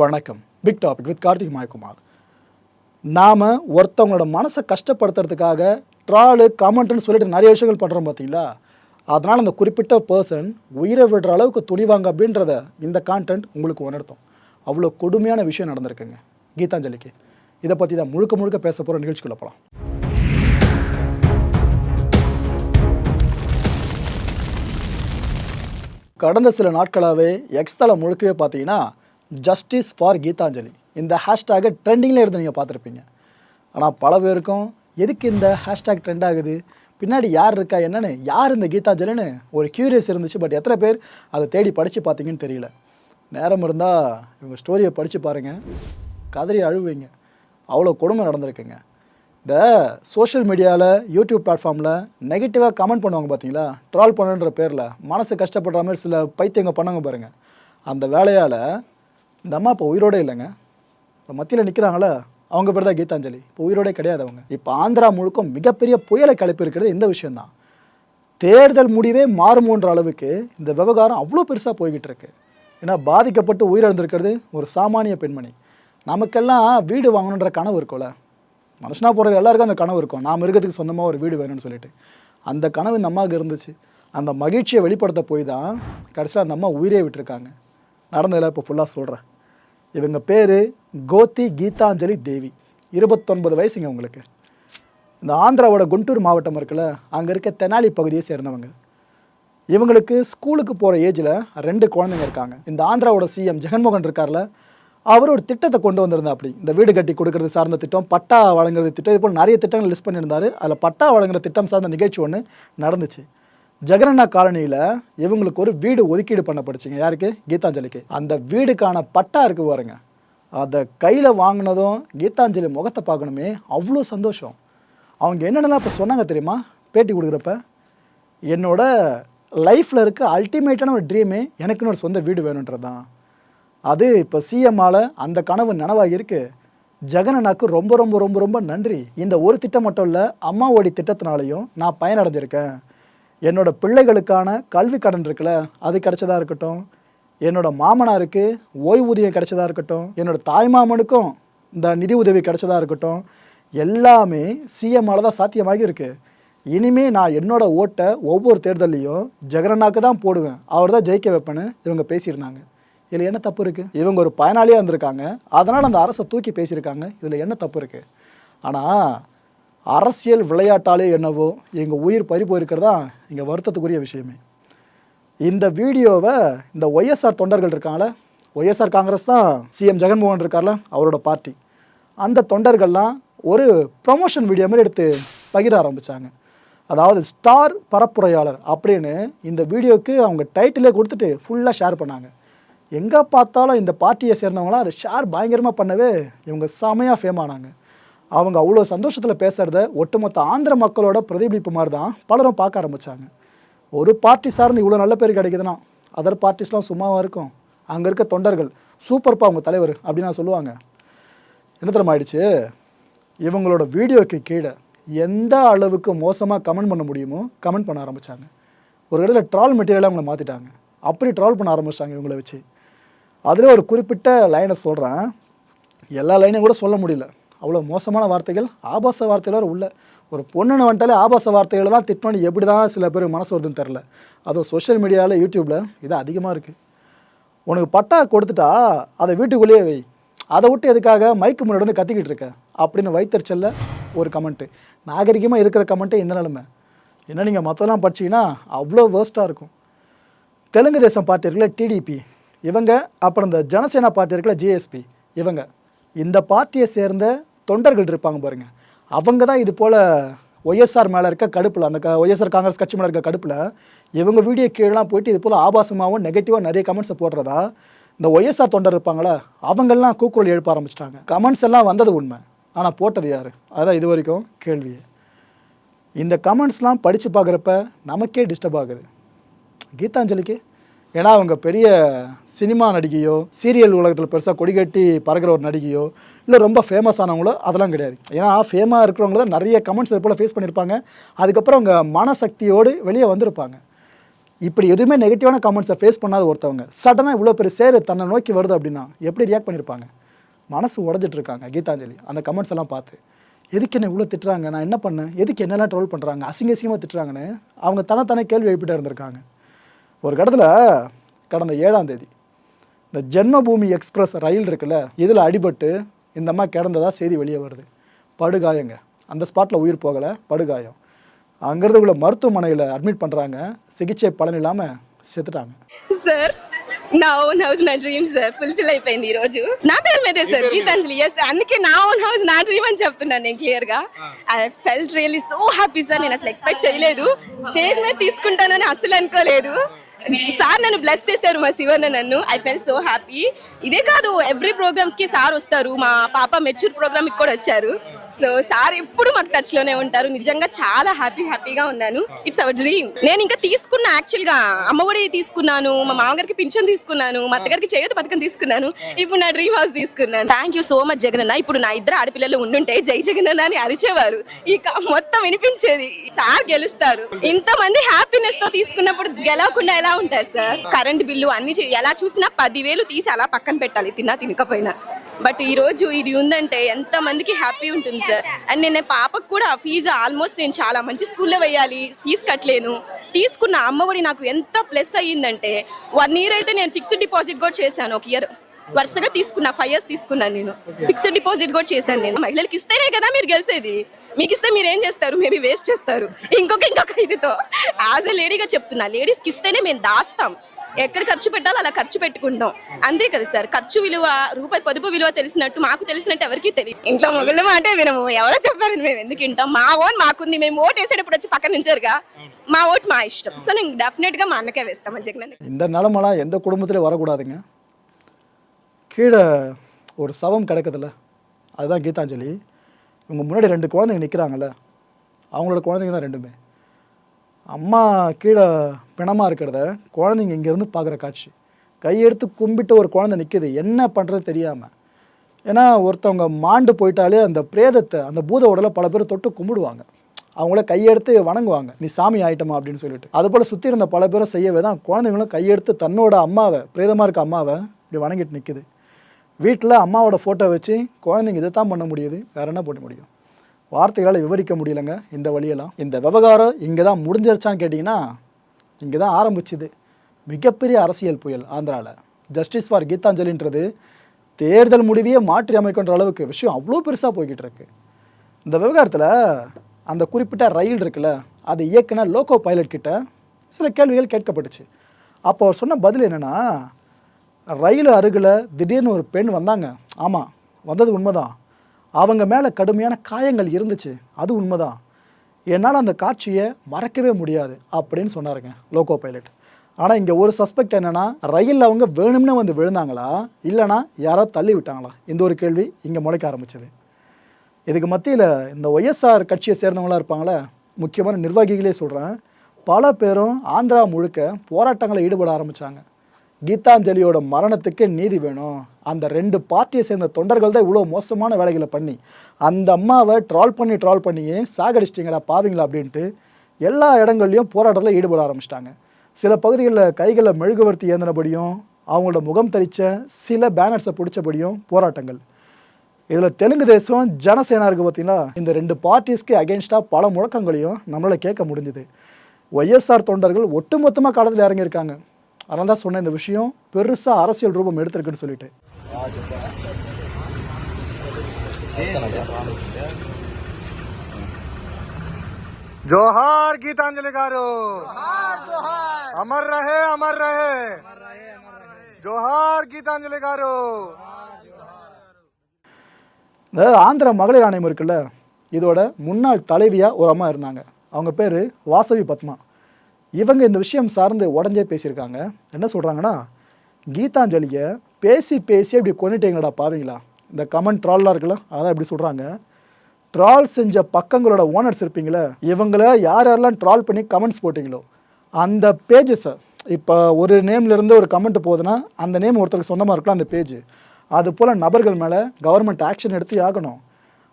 வணக்கம். Big topic with Karthik Mayakumar. நாம் ஒருத்தவங்களோட மனசை கஷ்டப்படுத்துறதுக்காக ட்ராலு கமெண்ட்னு சொல்லிட்டு நிறைய விஷயங்கள் பண்ணுறோம் பார்த்தீங்களா? அதனால் அந்த குறிப்பிட்ட பர்சன் உயிரை விடுற அளவுக்கு துணிவாங்க அப்படின்றத இந்த கான்டென்ட் உங்களுக்கு உணர்த்தும். அவ்வளோ கொடுமையான விஷயம் நடந்திருக்குங்க. கீதாஞ்சலிக்கு. இதை பற்றி தான் முழுக்க முழுக்க பேச போகிற நிகழ்ச்சிக்குள்ளே போகலாம் கடந்த சில நாட்களாகவே எக்ஸ் தளம் முழுக்கவே பார்த்தீங்கன்னா ஜஸ்டிஸ் ஃபார் கீதாஞ்சலி இந்த ஹேஷ்டேகை ட்ரெண்டிங்கில் இருந்து நீங்கள் பார்த்துருப்பீங்க. ஆனால் பல பேருக்கும் எதுக்கு இந்த ஹேஷ்டேக் ட்ரெண்ட் ஆகுது? பின்னாடி யார் இருக்கா என்னென்னு யார் இந்த கீதாஞ்சலின்னு ஒரு கியூரியஸ் இருந்துச்சு பட் எத்தனை பேர் அதை தேடி படித்து பார்த்தீங்கன்னு தெரியல. நேரம் இருந்தால் இவங்க ஸ்டோரியை படித்து பாருங்கள் கதறி அழுவீங்க. அவ்வளோ கொடுமை நடந்திருக்குங்க. இந்த சோஷியல் மீடியாவில் யூடியூப் பிளாட்ஃபார்மில் நெகட்டிவாக கமெண்ட் பண்ணுவாங்க பார்த்தீங்களா? ட்ரால் பண்ணுன்ற பேரில் மனசு கஷ்டப்படுற மாதிரி சில பைத்தியங்க பண்ணாங்க பாருங்கள் அந்த வேலையால் இந்த அம்மா இப்போ உயிரோடே இல்லைங்க. இப்போ மத்தியில் நிற்கிறாங்களே அவங்க பேர் தான் கீதாஞ்சலி. இப்போ உயிரோடே கிடையாது அவங்க. இப்போ ஆந்திரா முழுக்கும் மிகப்பெரிய புயலை கிளப்பி இருக்கிறது இந்த விஷயந்தான் தேர்தல் முடிவே மாறுமோன்ற அளவுக்கு இந்த விவகாரம் அவ்வளோ பெருசாக போய்கிட்டு இருக்கு. ஏன்னா பாதிக்கப்பட்டு உயிரிழந்திருக்கிறது ஒரு சாமானிய பெண்மணி. நமக்கெல்லாம் வீடு வாங்கணுன்ற கனவு இருக்கும்ல. மனுஷனாக போகிற எல்லாருக்கும் அந்த கனவு இருக்கும். நாம் இருக்கிறதுக்கு சொந்தமாக ஒரு வீடு வேணும்னு சொல்லிட்டு. அந்த கனவு இந்த அம்மாவுக்கு இருந்துச்சு. அந்த மகிழ்ச்சியை வெளிப்படுத்த போய் தான் கடைசியில் அந்த அம்மா உயிரே விட்டுருக்காங்க. நடந்ததில் இப்போ ஃபுல்லாக சொல்கிறேன் இவங்க பேர் கோத்தி கீதாஞ்சலி தேவி. இருபத்தொன்பது வயசுங்க உங்களுக்கு. இந்த ஆந்திராவோட குண்டூர் மாவட்டம் இருக்குல்ல அங்கே இருக்க தெனாலி பகுதியை சேர்ந்தவங்க. இவங்களுக்கு ஸ்கூலுக்கு போகிற ஏஜில் ரெண்டு குழந்தைங்க இருக்காங்க. இந்த ஆந்திராவோட சிஎம் ஜெகன்மோகன் இருக்கார்ல அவர் ஒரு திட்டத்தை கொண்டு வந்திருந்தா அப்படி. இந்த வீடு கட்டி கொடுக்கறது சார்ந்த திட்டம் பட்டா வழங்குறது திட்டம் இது போல் நிறைய திட்டங்கள் லிஸ்ட் பண்ணியிருந்தாரு. அதில் பட்டா வழங்குற திட்டம் சார்ந்த நிகழ்ச்சி ஒன்று நடந்துச்சு. ஜெகனண்ணா காலனியில் இவங்களுக்கு ஒரு வீடு ஒதுக்கீடு பண்ணப்படுச்சுங்க யாருக்கு? கீதாஞ்சலிக்கு. அந்த வீடுக்கான பட்டா இருக்கு பாருங்க. அதை கையில் வாங்கினதும் கீதாஞ்சலி முகத்தை பார்க்கணுமே. அவ்வளோ சந்தோஷம். அவங்க என்னென்னலாம் இப்போ சொன்னாங்க தெரியுமா? பேட்டி கொடுக்குறப்ப என்னோட லைஃப்பில் இருக்க அல்டிமேட்டான ஒரு ட்ரீமே எனக்குன்னு ஒரு சொந்த வீடு வேணுன்றது தான் அது இப்போ சிஎம்மால் அந்த கனவு நனவாகி இருக்கு ஜெகனண்ணாக்கு ரொம்ப ரொம்ப ரொம்ப ரொம்ப நன்றி. இந்த ஒரு திட்டம் மட்டும் இல்லை அம்மாவோடி திட்டத்தினாலையும் நான் பயனடைஞ்சிருக்கேன். என்னோட பிள்ளைகளுக்கான கல்வி கடன் இருக்குல்ல அது கிடைச்சதா இருக்கட்டும். என்னோட மாமனாருக்கு ஓய்வூதியம் கிடைச்சதா இருக்கட்டும். என்னோட தாய் மாமனுக்கும் இந்த நிதி உதவி கிடைச்சதா இருக்கட்டும். எல்லாமே சிஎம்மால் தான் சாத்தியமாகி இருக்குது இனிமேல் நான் என்னோட ஓட்டை ஒவ்வொரு தேர்தல்லையும் ஜெகரனாக்கு தான் போடுவேன். அவர் தான் ஜெயிக்க வைப்பேன்னு இவங்க பேசியிருந்தாங்க. இதில் என்ன தப்பு இருக்குது இவங்க ஒரு பயனாளியாக இருந்திருக்காங்க. அதனால் அந்த அரசை தூக்கி பேசியிருக்காங்க. இதில் என்ன தப்பு இருக்குது ஆனால் அரசியல் விளையாட்டாலே என்னவோ எங்கள் உயிர் பறி போயிருக்கிறதா இங்கே வருத்தத்துக்குரிய விஷயமே. இந்த வீடியோவை இந்த ஒய்எஸ்ஆர் தொண்டர்கள் இருக்காங்களே ஒய்எஸ்ஆர் காங்கிரஸ் தான் சிஎம் ஜெகன்மோகன் இருக்கார்ல அவரோட பார்ட்டி. அந்த தொண்டர்கள்லாம் ஒரு ப்ரமோஷன் வீடியோ மாதிரி எடுத்து பகிர ஆரம்பித்தாங்க அதாவது ஸ்டார் பரப்புரையாளர் அப்படின்னு இந்த வீடியோக்கு அவங்க டைட்டிலே கொடுத்துட்டு ஃபுல்லாக ஷேர் பண்ணாங்க. எங்கே பார்த்தாலும் இந்த பார்ட்டியை சேர்ந்தவங்களாம் அதை ஷேர் பயங்கரமாக பண்ணவே இவங்க செமையாக ஃபேம் ஆனாங்க. அவங்க அவ்வளோ சந்தோஷத்தில் பேசுகிறத ஒட்டுமொத்த ஆந்திர மக்களோட பிரதிபலிப்பு மாதிரி தான் பலரும் பார்க்க ஆரம்பித்தாங்க ஒரு பார்ட்டி சார்ந்து இவ்வளோ நல்ல பேர் கிடைக்குதுன்னா அதர் பார்ட்டிஸ்லாம் சும்மாவாக இருக்கும். அங்கே இருக்க தொண்டர்கள் சூப்பர்ப்பா அவங்க தலைவர் அப்படின்னு நான் சொல்லுவாங்க. என்ன தெரியுமா ஆயிடுச்சு? இவங்களோட வீடியோக்கு கீழே எந்த அளவுக்கு மோசமாக கமெண்ட் பண்ண முடியுமோ கமெண்ட் பண்ண ஆரம்பித்தாங்க ஒரு இடத்துல ட்ரால் மெட்டீரியலாக அவங்கள மாற்றிட்டாங்க அப்படி ட்ரால் பண்ண ஆரம்பிச்சிட்டாங்க இவங்கள வச்சு. அதில் ஒரு குறிப்பிட்ட லைனை சொல்கிறேன் எல்லா லைனையும் கூட சொல்ல முடியல. அவ்வளோ மோசமான வார்த்தைகள் ஆபாச வார்த்தைகள் உள்ள. ஒரு பொண்ணுன்னு வந்துட்டாலே ஆபாச வார்த்தைகளை தான் திட்டணும் எப்படி தான் சில பேர் மனசு வருதுன்னு தெரில அதுவும் சோஷியல் மீடியாவில் யூடியூப்பில் இது அதிகமாக இருக்குது உனக்கு பட்டா கொடுத்துட்டா அதை வீட்டுக்குள்ளேயே வை. அதை விட்டு எதுக்காக மைக்கு முன்னாடி வந்து கத்திக்கிட்டு இருக்க? அப்படின்னு வைத்தறிச்சல்ல ஒரு கமெண்ட்டு நாகரிகமாக இருக்கிற கமெண்ட்டே இந்த நிலமை. என்ன நீங்கள் மற்றெல்லாம் படிச்சீங்கன்னா அவ்வளோ வேர்ஸ்ட்டாக இருக்கும். தெலுங்கு தேசம் பார்ட்டி இருக்குல்ல டிடிபி இவங்க அப்புறம் இந்த ஜனசேனா பார்ட்டி இருக்குல்ல ஜிஎஸ்பி இவங்க. இந்த பார்ட்டியை சேர்ந்த தொண்டர்கள் இருப்பாங்க பாருங்க. அவங்க தான் இது போல் ஒய்எஸ்ஆர் மேலே இருக்க கடுப்பில் அந்த க ஒய்எஸ்ஆர் காங்கிரஸ் கட்சி மேலே இருக்க கடுப்பில் இவங்க வீடியோ கீழெலாம் போயிட்டு இது போல் ஆபாசமாகவும் நெகட்டிவாக நிறைய கமெண்ட்ஸை போடுறதா இந்த ஒய்எஸ்ஆர் தொண்டர் இருப்பாங்களா அவங்கெல்லாம் கூக்குரல் எழுப்ப ஆரம்பிச்சிட்டாங்க. கமெண்ட்ஸ் எல்லாம் வந்தது உண்மை. ஆனால் போட்டது யார்? அதான் இது வரைக்கும் கேள்வி. இந்த கமெண்ட்ஸ்லாம் படித்து பார்க்குறப்ப நமக்கே டிஸ்டர்ப் ஆகுது. கீதாஞ்சலிக்கு ஏன்னா அவங்க பெரிய சினிமா நடிகையோ சீரியல் உலகத்தில் பெருசாக கொடிகட்டி பறக்கிற ஒரு நடிகையோ இல்லை ரொம்ப ஃபேமஸ் ஆனவங்களோ அதெல்லாம் கிடையாது. ஏன்னா ஃபேமாக இருக்கிறவங்கள தான் நிறைய கமெண்ட்ஸ் இது போல் ஃபேஸ் பண்ணியிருப்பாங்க அதுக்கப்புறம் அவங்க மனசக்தியோடு வெளியே வந்திருப்பாங்க. இப்படி எதுவுமே நெகட்டிவான கமெண்ட்ஸை ஃபேஸ் பண்ணாத ஒருத்தவங்க சடனாக இவ்வளோ பெரிய சேரு தன்னை நோக்கி வருது அப்படின்னா எப்படி ரியாக்ட் பண்ணியிருப்பாங்க மனசு உடஞ்சிட்டு இருக்காங்க கீதாஞ்சலி. அந்த கமெண்ட்ஸ் எல்லாம் பார்த்து எதுக்கு என்ன இவ்வளோ திட்டுறாங்க? நான் என்ன பண்ணேன்? எதுக்கு என்னெல்லாம் ட்ரோல் பண்ணுறாங்க அசிங்க அசிங்கமாக திட்டுறாங்கன்னு? அவங்க தனத்தானே கேள்வி எழுப்பிட்டே இருந்திருக்காங்க. ஒரு கடத்தில் கடந்த ஏழாம் தேதி இந்த ஜென்மபூமி எக்ஸ்பிரஸ் ரயில் இருக்குல்ல இதில் அடிபட்டு இந்த அம்மா கிடந்ததாக செய்தி வெளியே வருது. படுகாயங்க. அந்த ஸ்பாட்டில் உயிர் போகலை படுகாயம். அங்கேருந்து உள்ள மருத்துவமனையில் அட்மிட் பண்ணுறாங்க சிகிச்சை பலன் இல்லாமல் செத்துட்டாங்க. சார் నా ఓన్ హౌస్ నా డ్రీమ్ సార్ ఫుల్ఫిల్ అయిపోయింది ఈ రోజు నా పేరు మీదే సార్ గీతాంజలి. ఎస్ అందుకే నా ఓన్ హౌస్ గా. I felt really so happy sir నేను అసలు ఎక్స్పెక్ట్ చేయలేదు. స్టేజ్ మీద తీసుకుంటానని అసలు అనుకోలేదు. సార్ నన్ను బ్లెస్ చేశారు మా శివన్న నన్ను. ఐ ఫెల్ సో హ్యాపీ ఇదే కాదు ఎవ్రీ ప్రోగ్రామ్స్కి సార్ వస్తారు. మా పాప మెచ్యూర్ ప్రోగ్రామ్కి కూడా వచ్చారు. సో సార్ ఎప్పుడు మాకు టచ్లోనే ఉంటారు. నిజంగా చాలా హ్యాపీ హ్యాపీగా ఉన్నాను. ఇట్స్ అవర్ డ్రీమ్ నేను ఇంకా తీసుకున్న యాక్చువల్గా. అమ్మఒడి తీసుకున్నాను మా మామగారికి పింఛన్ తీసుకున్నాను మా అత్తగారికి చేయత పథకం తీసుకున్నాను. ఇప్పుడు నా డ్రీమ్ హౌస్ తీసుకున్నాను. Thank you so much Jagananna. ఇప్పుడు నా ఇద్దరు ఆడపిల్లలు ఉండుంటే జై జగనన్న అని అరిచేవారు. ఇక మొత్తం వినిపించేది. సార్ గెలుస్తారు. ఇంతమంది హ్యాపీనెస్తో తీసుకున్నప్పుడు గెలవకుండా ఎలా ఉంటారు సార్? కరెంట్ బిల్లు అన్ని ఎలా చూసినా పదివేలు తీసి అలా పక్కన పెట్టాలి. తిన్నా తినకపోయినా. బట్ ఈరోజు ఇది ఉందంటే ఎంతమందికి హ్యాపీ ఉంటుంది సార్. అండ్ నేను పాపకు కూడా ఫీజు ఆల్మోస్ట్ నేను చాలా మంచి స్కూల్లో వేయాలి ఫీజు కట్టలేను. తీసుకున్న అమ్మఒడి నాకు ఎంత ప్లస్ అయ్యిందంటే వన్ ఇయర్ అయితే నేను ఫిక్స్డ్ డిపాజిట్ కూడా చేశాను. ఒక ఇయర్ వరుసగా తీసుకున్నా ఫైవ్ ఇయర్స్ తీసుకున్నాను నేను. ఫిక్స్డ్ డిపాజిట్ కూడా చేశాను నేను. మహిళలకు ఇస్తేనే కదా మీరు గెలిచేది మీకు ఇస్తే మీరు ఏం చేస్తారు? మేబీ వేస్ట్ చేస్తారు. ఇంకొక ఇంకొక ఇదితో. యాజ్ ఎ లేడీగా చెప్తున్నా లేడీస్కి ఇస్తేనే మేము దాస్తాం. ఎక్కడ ఖర్చు పెట్టాలో అలా ఖర్చు పెట్టుకుంటాం అంతే కదా సార్ ఖర్చు విలువ రూపాయి పొదుపు విలువ తెలిసినట్టు మాకు తెలిసినట్టు ఎవరికి తెలియదు ఇంట్లో మొగలు అంటే వినము ఎవరో చెప్పారని మేము ఎందుకు వింటాం మా ఓన్ మాకుంది మేము ఓట్ వేసేటప్పుడు వచ్చి పక్కన నుంచారుగా మా ఓట్ మా ఇష్టం సో నేను డెఫినెట్ గా మా అన్నకే వేస్తాం జగన్ இந்த நிலமெல்லாம் எந்த குடும்பத்திலையும் வரக்கூடாதுங்க கீழே ஒரு சவம் கிடக்குதுல்ல அதுதான் கீதாஞ்சலி இவங்க முன்னாடி ரெண்டு குழந்தைங்க நிற்கிறாங்கல்ல அவங்களோட குழந்தைங்க தான் ரெண்டுமே அம்மா கீழே பிணமாக இருக்கிறத குழந்தைங்க இங்கேருந்து பார்க்குற காட்சி. கையெடுத்து கும்பிட்டு ஒரு குழந்தை நிற்கிது என்ன பண்ணுறது தெரியாமல் ஏன்னா ஒருத்தவங்க மாண்டு போயிட்டாலே அந்த பிரேதத்தை அந்த பூத உடலை பல பேர் தொட்டு கும்பிடுவாங்க. அவங்கள கையெடுத்து வணங்குவாங்க. நீ சாமி ஆயிட்டமா? அப்படின்னு சொல்லிட்டு. அதுபோல் சுற்றி இருந்த பல பேரை செய்யவே தான் குழந்தைங்களும் கையெடுத்து தன்னோட அம்மாவை பிரேதமாக இருக்க அம்மாவை இப்படி வணங்கிட்டு நிற்கிது வீட்டில் அம்மாவோட ஃபோட்டோ வச்சு குழந்தைங்க இதை தான் பண்ண முடியுது. வேற என்ன பண்ண முடியும்? வார்த்தைகளால் விவரிக்க முடியலங்க இந்த வழியெல்லாம். இந்த விவகாரம் இங்கே தான் முடிஞ்சிருச்சான்னு கேட்டிங்கன்னா இங்கே தான் ஆரம்பிச்சுது. மிகப்பெரிய அரசியல் புயல் ஆந்திராவில் ஜஸ்டிஸ் ஃபார் கீதாஞ்சலின்றது தேர்தல் முடிவையே மாற்றி அமைக்கின்ற அளவுக்கு விஷயம் அவ்வளோ பெருசாக போய்கிட்டு இருக்கு இந்த விவகாரத்தில் அந்த குறிப்பிட்ட ரயில் இருக்குல்ல அது இயக்குன லோகோ பைலட் கிட்ட சில கேள்விகள் கேட்கப்பட்டுச்சு. அப்போ அவர் சொன்ன பதில் என்னென்னா ரயில் அருகில் திடீர்னு ஒரு பெண் வந்தாங்க. ஆமாம் வந்தது உண்மைதான். அவங்க மேலே கடுமையான காயங்கள் இருந்துச்சு. அது உண்மைதான். என்னால் அந்த காட்சியை மறக்கவே முடியாது அப்படின்னு சொன்னாருங்க லோகோ பைலட் ஆனால் இங்கே ஒரு சஸ்பெக்ட் என்னென்னா ரயிலில் அவங்க வேணும்னே வந்து விழுந்தாங்களா? இல்லைனா யாரோ தள்ளி விட்டாங்களா? இந்த ஒரு கேள்வி இங்கே முளைக்க ஆரம்பிச்சது. இதுக்கு மத்தியில் இந்த ஒய்எஸ்ஆர் கட்சியை சேர்ந்தவங்களாம் இருப்பாங்களே? முக்கியமான நிர்வாகிகளே சொல்கிறேன் பல பேரும் ஆந்திரா முழுக்க போராட்டங்களை ஈடுபட ஆரம்பித்தாங்க கீதாஞ்சலியோட மரணத்துக்கு நீதி வேணும். அந்த ரெண்டு பார்ட்டியை சேர்ந்த தொண்டர்கள் தான் இவ்வளோ மோசமான வேலைகளை பண்ணி. அந்த அம்மாவை ட்ரால் பண்ணி ட்ரால் பண்ணியே சாகடிச்சிட்டிங்கடா பாவீங்களா அப்படின்ட்டு எல்லா இடங்கள்லையும் போராட்டத்தில் ஈடுபட ஆரம்பிச்சிட்டாங்க. சில பகுதிகளில் கைகளில் மெழுகுவர்த்தி ஏந்தினபடியும் அவங்களோட முகம் தரித்த சில பேனர்ஸை பிடிச்சபடியும் போராட்டங்கள். இதில் தெலுங்கு தேசம் ஜனசேனா இருக்குது பார்த்தீங்களா இந்த ரெண்டு பார்ட்டிஸ்க்கு அகேன்ஸ்டாக பல முழக்கங்களையும் நம்மளால் கேட்க முடிஞ்சுது. ஒய்எஸ்ஆர் தொண்டர்கள் ஒட்டுமொத்தமாக காலத்தில் இறங்கியிருக்காங்க. அதனால தான் சொன்ன இந்த விஷயம் பெருசாக அரசியல் ரூபம் எடுத்திருக்குன்னு சொல்லிட்டு. जोहार गीतांजलि गारो अमर रहे अमर ரஹே जोहार கீதாஞ்சலி காரோ. இந்த ஆந்திர மகளிர் ஆணையம் இருக்குல்ல இதோட முன்னாள் தலைவியாக ஒரு அம்மா இருந்தாங்க. அவங்க பேர் வாசவி பத்மா. இவங்க இந்த விஷயம் சார்ந்து உடஞ்சே பேசியிருக்காங்க. என்ன சொல்கிறாங்கன்னா கீதாஞ்சலியை பேசி பேசி அப்படி கொண்டுட்டீங்களா பாவீங்களா? இந்த கமெண்ட் ட்ரால்லாம் இருக்குல்ல அதான் இப்படி சொல்கிறாங்க ட்ரால் செஞ்ச பக்கங்களோட ஓனர்ஸ் இருப்பீங்களே இவங்கள யார் யாரெல்லாம் ட்ரால் பண்ணி கமெண்ட்ஸ் போட்டிங்களோ அந்த பேஜஸை இப்போ ஒரு நேம்லேருந்து ஒரு கமெண்ட் போகுதுன்னா அந்த நேம் ஒருத்தருக்கு சொந்தமாக இருக்கலாம் அந்த பேஜ். அது போல் நபர்கள் மேலே கவர்மெண்ட் ஆக்ஷன் எடுத்து ஆகணும்.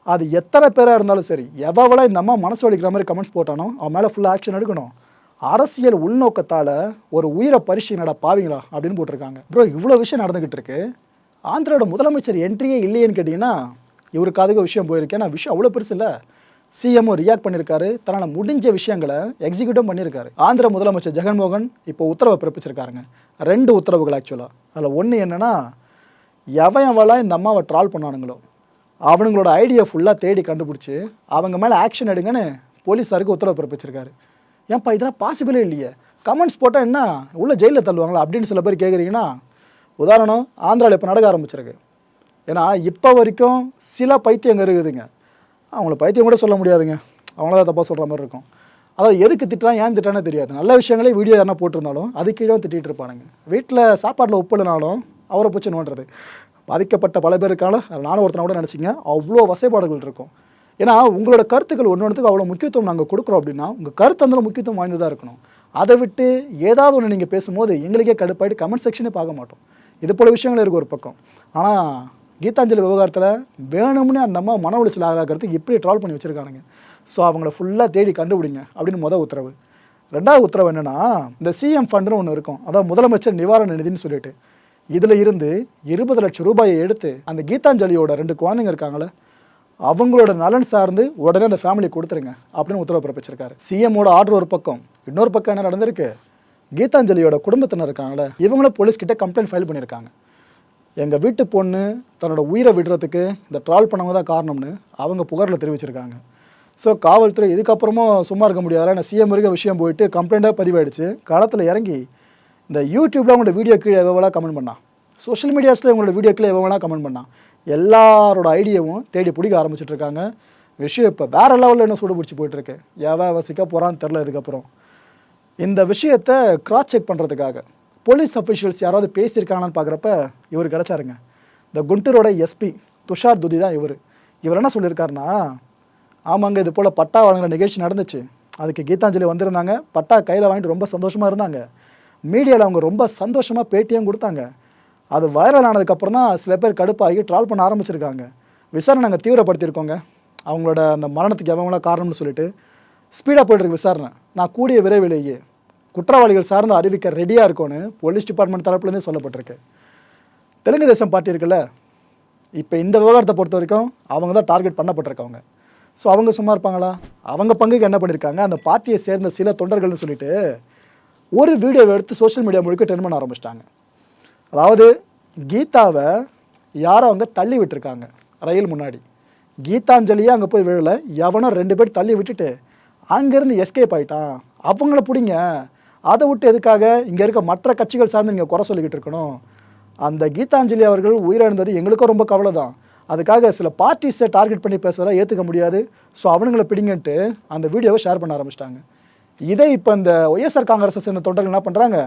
அது எத்தனை பேராக இருந்தாலும் சரி எவ்வளோ இந்த அம்மா மனசு வலிக்கிற மாதிரி கமெண்ட்ஸ் போட்டானோ அவன் மேலே ஃபுல்லாக ஆக்ஷன் எடுக்கணும். அரசியல் உள்நோக்கத்தால் ஒரு உயிரை பரிசு நட பாவீங்களா அப்படின்னு போட்டிருக்காங்க. ப்ரோ இவ்வளோ விஷயம் நடந்துக்கிட்டு இருக்கு. ஆந்திராவோட முதலமைச்சர் என்ட்ரியே இல்லையேன்னு கேட்டிங்கன்னா இவருக்கு அதுக்கு விஷயம் போயிருக்கேன் ஏன்னா விஷயம் அவ்வளோ பெருசு இல்லை. சிஎம்ஓ ரியாக்ட் பண்ணியிருக்காரு தன்னால் முடிஞ்ச விஷயங்களை எக்ஸிக்யூட்டும் பண்ணியிருக்காரு ஆந்திர முதலமைச்சர் ஜெகன்மோகன் இப்போ உத்தரவை பிறப்பிச்சிருக்காருங்க. ரெண்டு உத்தரவுகள் ஆக்சுவலாக அதில் ஒன்று என்னென்னா எவன் எவளா இந்த அம்மாவை ட்ரால் பண்ணானுங்களோ அவனுங்களோட ஐடியா ஃபுல்லாக தேடி கண்டுபிடிச்சி அவங்க மேலே ஆக்ஷன் எடுங்கன்னு போலீஸாருக்கு உத்தரவு பிறப்பிச்சிருக்காரு. ஏன்ப்பா இதெல்லாம் பாசிபிளே இல்லையே? கமெண்ட்ஸ் போட்டால் என்ன? உள்ள ஜெயிலில் தள்ளுவாங்களா? அப்படின்னு சில பேர் கேட்குறீங்கன்னா உதாரணம் ஆந்திராவில் இப்போ நடக்க ஆரம்பிச்சிருக்கு. ஏன்னா இப்போ வரைக்கும் சில பைத்தியம் இருக்குதுங்க அவங்கள பைத்தியம் கூட சொல்ல முடியாதுங்க. அவங்கள தான் தப்பாக சொல்கிற மாதிரி இருக்கும். அதாவது எதுக்கு திட்டுறான் ஏன் திட்டானே தெரியாது. நல்ல விஷயங்களே வீடியோ யாரா போட்டிருந்தாலும் அது கீழே திட்டிகிட்டு இருப்பானுங்க. வீட்டில் சாப்பாட்டில் உப்பு அவரை பிடிச்சி நோண்டுறது. பாதிக்கப்பட்ட பல பேர் இருக்காங்களோ அதில் நானும் ஒருத்தனை கூட நினச்சிங்க. அவ்வளோ வசைப்பாடுகள் இருக்கும். ஏன்னா உங்களோட கருத்துக்கள் ஒன்று ஒன்றுக்கு அவ்வளோ முக்கியத்துவம் நாங்கள் கொடுக்குறோம் அப்படின்னா உங்கள் கருத்து அந்த முக்கியத்துவம் வாய்ந்ததாக இருக்கணும். அதை விட்டு ஏதாவது ஒன்று நீங்கள் பேசும்போது எங்களுக்கே கடுப்பாயிட்டு கமெண்ட் செக்ஷனே பார்க்க மாட்டோம். இது போல விஷயங்கள் இருக்குது ஒரு பக்கம். ஆனால் கீதாஞ்சலி விவகாரத்தில் வேணும்னு அந்த அம்மா மன உளைச்சல் ஆகிறதுக்கு இப்படி ட்ரால் பண்ணி வச்சுருக்கானுங்க. ஸோ அவங்கள ஃபுல்லாக தேடி கண்டுபிடிங்க அப்படின்னு முதல் உத்தரவு. ரெண்டாவது உத்தரவு என்னென்னா இந்த சிஎம் ஃபண்டுன்னு ஒன்று இருக்கும். அதான் முதலமைச்சர் நிவாரண நிதின்னு சொல்லிட்டு. இதில் இருந்து இருபது லட்சம் ரூபாயை எடுத்து அந்த கீதாஞ்சலியோட ரெண்டு குழந்தைங்க இருக்காங்களே அவங்களோட நலன் சார்ந்து உடனே அந்த ஃபேமிலி கொடுத்துருங்க அப்படின்னு உத்தரவு பிறப்பிச்சிருக்காரு. சிஎம்மோட ஆர்டர் ஒரு பக்கம் இன்னொரு பக்கம் என்ன நடந்திருக்கு? கீதாஞ்சலியோட குடும்பத்தினர் இருக்காங்களே இவங்களும் போலீஸ்கிட்ட கம்ப்ளைண்ட் ஃபைல் பண்ணியிருக்காங்க. எங்கள் வீட்டு பொண்ணு தன்னோட உயிரை விடுறதுக்கு இந்த ட்ரால் பண்ணவங்க தான் காரணம்னு அவங்க புகாரில் தெரிவிச்சிருக்காங்க. ஸோ காவல்துறை இதுக்கப்புறமும் சும்மா இருக்க முடியாது ஏன்னா சிஎம் வரைக்கும் விஷயம் போயிட்டு கம்ப்ளைண்ட்டாக பதிவாயிடுச்சு. களத்தில் இறங்கி இந்த யூடியூப்பில் அவங்களோட வீடியோ கீழே எவ்வளோ கமெண்ட் பண்ணான் சோஷியல் மீடியாஸில் இவங்களோட வீடியோக்கில் எவ்வளோ கமெண்ட் பண்ணான் எல்லாரோட ஐடியாவும் தேடி பிடிக்க ஆரம்பிச்சிட்ருக்காங்க விஷயம் இப்போ வேறு லெவலில் என்ன சூடு பிடிச்சி போயிட்டுருக்கு? எவன் அவன் சிக்க போகிறான்னு தெரில இதுக்கப்புறம். இந்த விஷயத்தை கிராஸ் செக் பண்ணுறதுக்காக போலீஸ் அஃபிஷியல்ஸ் யாராவது பேசியிருக்காங்கன்னு பார்க்குறப்ப இவர் கிடச்சாருங்க. இந்த குண்டூரோட எஸ்பி துஷார் துதி தான் இவர். இவர் என்ன சொல்லியிருக்காருன்னா ஆமாங்க இது போல் பட்டா வழங்குற நிகழ்ச்சி நடந்துச்சு. அதுக்கு கீதாஞ்சலி வந்திருந்தாங்க. பட்டா கையில் வாங்கிட்டு ரொம்ப சந்தோஷமாக இருந்தாங்க. மீடியாவில் அவங்க ரொம்ப சந்தோஷமாக பேட்டியும் கொடுத்தாங்க. அது வைரல் ஆனதுக்கப்புறம் தான் சில பேர் கடுப்பாகி ட்ரால் பண்ண ஆரம்பிச்சிருக்காங்க. விசாரணை நாங்கள் தீவிரப்படுத்தியிருக்கோங்க. அவங்களோட அந்த மரணத்துக்கு எவங்களாம் காரணம்னு சொல்லிட்டு ஸ்பீடாக போயிட்டுருக்கு விசாரணை. நான் கூடிய விரைவிலேயே குற்றவாளிகள் சார்ந்து அறிவிக்க ரெடியாக இருக்கோன்னு போலீஸ் டிபார்ட்மெண்ட் தரப்புலேருந்தே சொல்லப்பட்டிருக்கு. தெலுங்கு தேசம் பார்ட்டி இருக்குல்ல இப்போ இந்த விவகாரத்தை பொறுத்த வரைக்கும் அவங்க தான் டார்கெட் பண்ணப்பட்டிருக்கவங்க. ஸோ அவங்க சும்மா இருப்பாங்களா? அவங்க பங்குக்கு என்ன பண்ணியிருக்காங்க அந்த பார்ட்டியை சேர்ந்த சில தொண்டர்கள்னு சொல்லிட்டு ஒரு வீடியோவை எடுத்து சோஷியல் மீடியா முழுக்க டென் பண்ண ஆரம்பிச்சிட்டாங்க. அதாவது கீதாவை யாரோ அவங்க தள்ளி விட்டுருக்காங்க ரயில் முன்னாடி. கீதாஞ்சலியே அங்கே போய் விழலை எவனோ ரெண்டு பேர் தள்ளி விட்டுட்டு அங்கேருந்து எஸ்கேப் ஆகிட்டான் அவங்கள பிடிங்க அதை விட்டு எதுக்காக இங்கே இருக்க மற்ற கட்சிகள் சார்ந்து நீங்கள் குறை சொல்லிக்கிட்டு இருக்கணும்? அந்த கீதாஞ்சலி அவர்கள் உயிரிழந்தது எங்களுக்கும் ரொம்ப கவலை தான் அதுக்காக சில பார்ட்டிஸை டார்கெட் பண்ணி பேசுகிறதா ஏற்றுக்க முடியாது. ஸோ அவனுங்களை பிடிங்கன்ட்டு அந்த வீடியோவை ஷேர் பண்ண ஆரம்பிச்சிட்டாங்க. இதை இப்போ இந்த ஒய்எஸ்ஆர் காங்கிரஸை சேர்ந்த தொண்டர்கள் என்ன பண்ணுறாங்க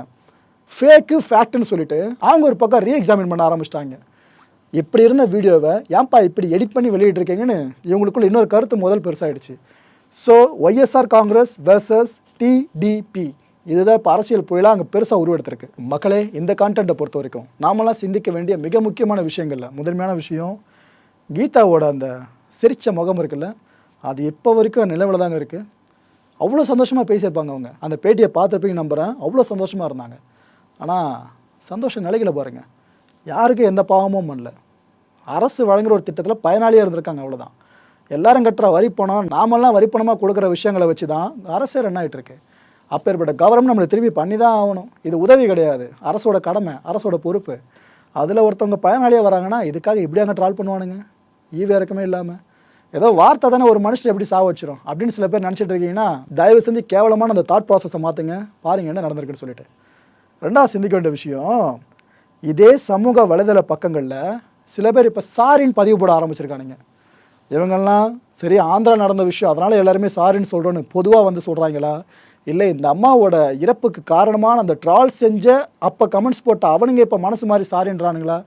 ஃபேக்கு ஃபேக்ட்னு சொல்லிட்டு அவங்க ஒரு பக்கம் ரீ எக்ஸாமின் பண்ண ஆரம்பிச்சிட்டாங்க. இப்படி இருந்த வீடியோவை ஏன்பா இப்படி எடிட் பண்ணி வெளியிட்டிருக்கீங்கன்னு இவங்களுக்குள்ள இன்னொரு கருத்து முதல் பெருசாகிடுச்சு so YSR Congress versus TDP இதுதான் இப்போ அரசியல் புயலாக அங்கே பெருசாக உருவெடுத்திருக்கு. மக்களே இந்த கான்டென்ட்டை பொறுத்த வரைக்கும் நாமெல்லாம் சிந்திக்க வேண்டிய மிக முக்கியமான விஷயங்கள்ல முதன்மையான விஷயம் கீதாவோட அந்த சிரிச்ச முகம் இருக்குல்ல அது இப்போ வரைக்கும் நிலவில் தாங்க இருக்குது அவ்வளோ சந்தோஷமாக பேசியிருப்பாங்க அவங்க. அந்த பேட்டியை பார்த்துருப்பீங்க நம்புகிறேன் அவ்வளோ சந்தோஷமாக இருந்தாங்க. ஆனால் சந்தோஷம் நிலைகளை பாருங்கள் யாருக்கும் எந்த பாவமும் பண்ணல. அரசு வழங்குகிற ஒரு திட்டத்தில் பயனாளியாக இருந்திருக்காங்க அவ்வளோதான் எல்லாரும் கட்டுற வரி பணம் நாமெல்லாம் வரி பணமாக கொடுக்குற விஷயங்களை வச்சு தான் அரசே ரன் ஆகிட்டுருக்கு அப்பேற்பட்ட கவர்மெண்ட் நம்மளை திரும்பி பண்ணி தான் ஆகணும். இது உதவி கிடையாது. அரசோட கடமை அரசோட பொறுப்பு. அதில் ஒருத்தவங்க பயனாளியாக வராங்கன்னா இதுக்காக இப்படியாங்க ட்ரால் பண்ணுவானுங்க. ஈவு இறக்கமே இல்லாமல் ஏதோ வார்த்தை தானே ஒரு மனுஷன் எப்படி சாவ வச்சிரும் அப்படின்னு சில பேர் நினச்சிட்டு இருக்கீங்கன்னா தயவு செஞ்சு கேவலமான அந்த தாட் ப்ராசஸை மாற்றுங்க பாருங்க என்ன நடந்திருக்குன்னு சொல்லிட்டு. ரெண்டாவது சிந்திக்க வேண்டிய விஷயம் இதே சமூக வலைதள பக்கங்களில் சில பேர் இப்போ சாரின்னு பதிவு போட ஆரம்பிச்சிருக்கானுங்க. இவங்கெல்லாம் சரி ஆந்திரா நடந்த விஷயம் அதனால் எல்லாருமே சாரின்னு சொல்கிறோன்னு பொதுவாக வந்து சொல்கிறாங்களா இல்லை இந்த அம்மாவோட இறப்புக்கு காரணமான அந்த ட்ரால் செஞ்ச அப்போ கமெண்ட்ஸ் போட்ட அவனுங்க இப்போ மனசு மாதிரி சாரின்றானுங்களா?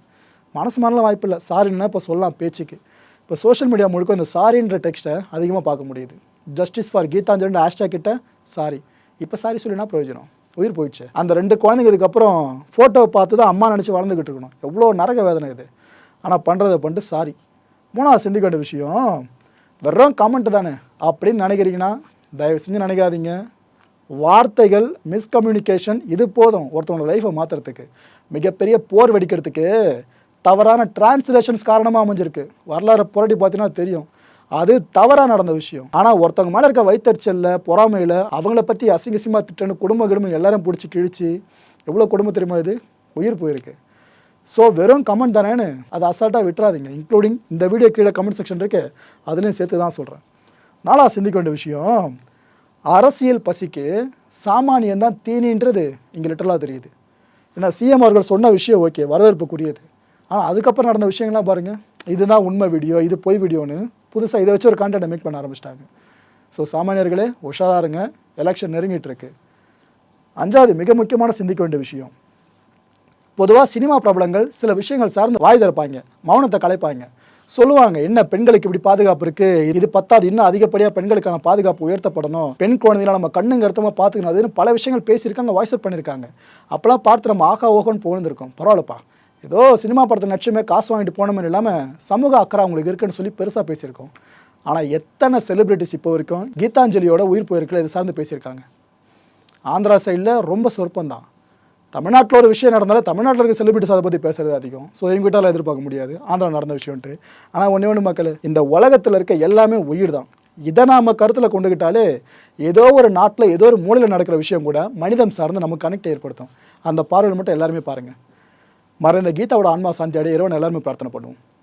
மனசு மாதிரிலாம் வாய்ப்பு இல்லை. சாரின்னா இப்போ சொல்லலாம் பேச்சுக்கு. இப்போ சோஷியல் மீடியா முழுக்க இந்த சாரின்ற டெக்ஸ்ட்டை அதிகமாக பார்க்க முடியுது. ஜஸ்டிஸ் ஃபார் கீதாஞ்சலின்னு ஹேஷ்டாக் கிட்ட சாரி. இப்போ சாரி சொல்லினா பிரயோஜனம். உயிர் போயிடுச்சு. அந்த ரெண்டு குழந்தைங்க இதுக்கப்புறம் ஃபோட்டோவை பார்த்து தான் அம்மா நினச்சி வளர்ந்துக்கிட்டு இருக்கணும். எவ்வளோ நரக வேதனை இது. ஆனால் பண்ணுறதை பண்ணிட்டு சாரி மூணாவது சிந்திக்க வேண்டிய விஷயம் வெறும் கமெண்ட் தானே. அப்படின்னு நினைக்கிறீங்கன்னா தயவு செஞ்சு நினைக்காதீங்க. வார்த்தைகள் மிஸ்கம்யூனிகேஷன் இது போதும். ஒருத்தவங்களோட லைஃப்பை மாற்றுறதுக்கு மிகப்பெரிய போர் வெடிக்கிறதுக்கு தவறான டிரான்ஸ்லேஷன்ஸ் காரணமாக அமைஞ்சிருக்கு. வரலாறு புரட்டி பார்த்தீங்கன்னா தெரியும். அது தவறாக நடந்த விஷயம். ஆனால் ஒருத்தவங்க மேலே இருக்க வைத்தறிச்சலில் பொறாமையில் அவங்கள பற்றி அசிங்கசியமாக திட்டன்னு குடும்ப குடும்பம் எல்லாரும் பிடிச்சி கிழிச்சு எவ்வளோ குடும்பம் தெரியுமா இது? உயிர் போயிருக்கு. ஸோ வெறும் கமெண்ட் தானேன்னு அதை அசால்ட்டாக விட்டுறாதீங்க. இன்க்ளூடிங் இந்த வீடியோ கீழே கமெண்ட் செக்ஷன் இருக்கு. அதுலேயும் சேர்த்து தான் சொல்கிறேன் நாளாக சிந்திக்க வேண்டிய விஷயம் அரசியல் பசிக்கு சாமானியம் தான் தீனின்றது இங்கே லிட்டரலாக தெரியுது. ஏன்னா சிஎம் அவர்கள் சொன்ன விஷயம் ஓகே வரவேற்புக்குரியது. ஆனால் அதுக்கப்புறம் நடந்த விஷயங்கள்லாம் பாருங்கள் இதுதான் உண்மை வீடியோ இது பொய் வீடியோன்னு புதுசாக இதை வச்சு ஒரு கான்டென்ட் மேக் பண்ண ஆரம்பிச்சிட்டாங்க. ஸோ சாமானியர்களே உஷாராக இருங்க. எலெக்ஷன் நெருங்கிட்டு இருக்கு அஞ்சாவது மிக முக்கியமான சிந்திக்க வேண்டிய விஷயம். பொதுவாக சினிமா பிரபலங்கள் சில விஷயங்கள் சார்ந்து வாய் திறப்பாங்க. மௌனத்தை கலைப்பாங்க. சொல்லுவாங்க என்ன பெண்களுக்கு இப்படி பாதுகாப்பு இருக்கு? இது பத்தாது. இன்னும் அதிகப்படியாக பெண்களுக்கான பாதுகாப்பு உயர்த்தப்படணும். பெண் குழந்தைகளை நம்ம கண்ணுங்க இடத்தமா பார்த்துக்கணும். அதுன்னு பல விஷயங்கள் பேசியிருக்காங்க வாய்ஸ் அவுட் பண்ணியிருக்காங்க. அப்போலாம் பார்த்து நம்ம ஆகா ஓகோன்னு புகழ்ந்துருக்கோம். பரவாயில்லப்பா. ஏதோ சினிமா படத்தை நட்சமே காசு வாங்கிட்டு போன மாதிரி இல்லாமல் சமூக அக்கறை அவங்களுக்கு இருக்குன்னு சொல்லி பெருசாக பேசியிருக்கோம். ஆனால் எத்தனை செலிபிரிட்டிஸ் இப்போ வரைக்கும் கீதாஞ்சலியோட உயிர் போயிருக்கல இது சார்ந்து பேசியிருக்காங்க. ஆந்திரா சைடில் ரொம்ப சொற்பந்தான். தமிழ்நாட்டில் ஒரு விஷயம் நடந்தாலும் தமிழ்நாட்டில் இருக்க செலிபிரிட்டிஸ் அதை பற்றி பேசுறது அதிகம். ஸோ எங்கிட்டால எதிர்பார்க்க முடியாது. ஆந்திரா நடந்த விஷயம்ட்டு ஆனால் ஒன்றே ஒன்று மக்கள் இந்த உலகத்தில் இருக்க எல்லாமே உயிர் தான் இதை நாம் கருத்தில் கொண்டுக்கிட்டாலே ஏதோ ஒரு நாட்டில் ஏதோ ஒரு மூலையில் நடக்கிற விஷயம் கூட மனிதம் சார்ந்து நமக்கு கனெக்ட் ஏற்படுத்தும். அந்த பார்வையில் மட்டும் எல்லாருமே பாருங்கள் மறைந்த கீதாவோட ஆன்மா சாந்தி அடைய இறைவன் எல்லாருமே பிரார்த்தனை பண்ணுவோம்.